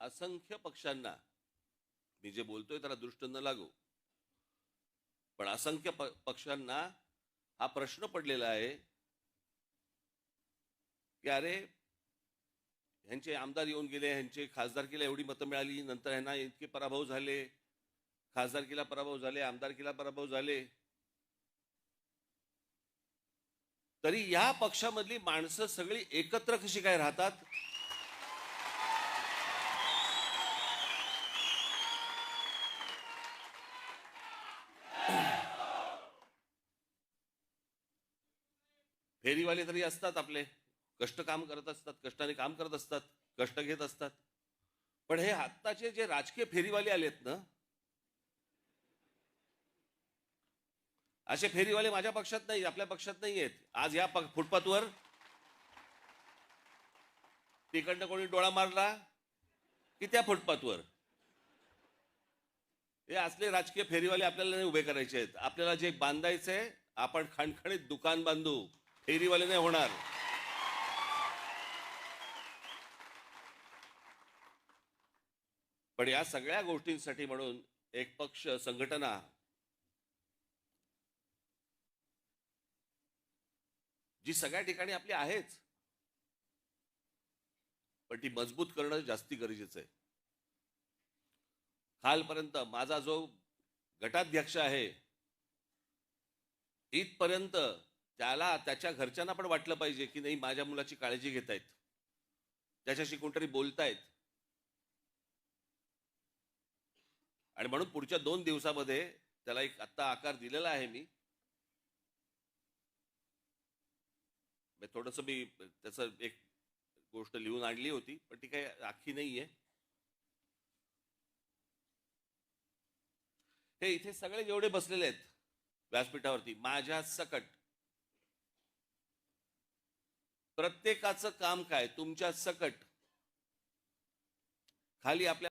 असंख्य पक्षांना मी जे बोलतोय त्याला दृष्ट न लागू पण असंख्य प- पक्षांना हा प्रश्न पडलेला आहे की अरे ह्यांचे आमदार येऊन गेले ह्यांचे खासदारकीला एवढी मतं मिळाली नंतर ह्यांना इतके पराभव झाले खासदारकीला पराभव झाले आमदारकीला पराभव झाले. तरी या पक्षामधली माणसं सगळी एकत्र कशी काय राहतात? फेरीवाले तरी असतात आपले. कष्ट काम करत असतात कष्टाने काम करत असतात कष्ट घेत असतात. पण हे आत्ताचे जे राजकीय फेरीवाले आलेत ना असे फेरीवाले माझ्या पक्षात नाही आपल्या पक्षात नाही आहेत. आज या फुटपाथवर तिकडनं कोणी डोळा मारला की त्या फुटपाथवर. हे असले राजकीय फेरीवाले आपल्याला नाही उभे करायचे आहेत. आपल्याला जे बांधायचंय आपण खणखणीत दुकान बांधू. फेरीवाले नाही होणार. पण या सगळ्या गोष्टींसाठी म्हणून एक पक्ष संघटना जी सगळ्या ठिकाणी आपली आहेच पण ती मजबूत करणं जास्ती गरजेचं आहे. कालपर्यंत माझा जो गटाध्यक्ष आहे इथपर्यंत त्याला त्याच्या घरच्यांना पण वाटलं पाहिजे की नाही माझ्या मुलाची काळजी घेत आहेत त्याच्याशी कोणतरी बोलतायत. आणि म्हणून पुढच्या दोन दिवसामध्ये त्याला एक आत्ता आकार दिलेला आहे मी. थोडस मी त्याचं एक गोष्ट लिहून आणली होती पण ती काही आखी नाहीये. हे इथे सगळे जेवढे बसलेले आहेत व्यासपीठावरती माझ्या सकट प्रत्येकाचं काम काय? तुमच्या सकट. खाली आपल्या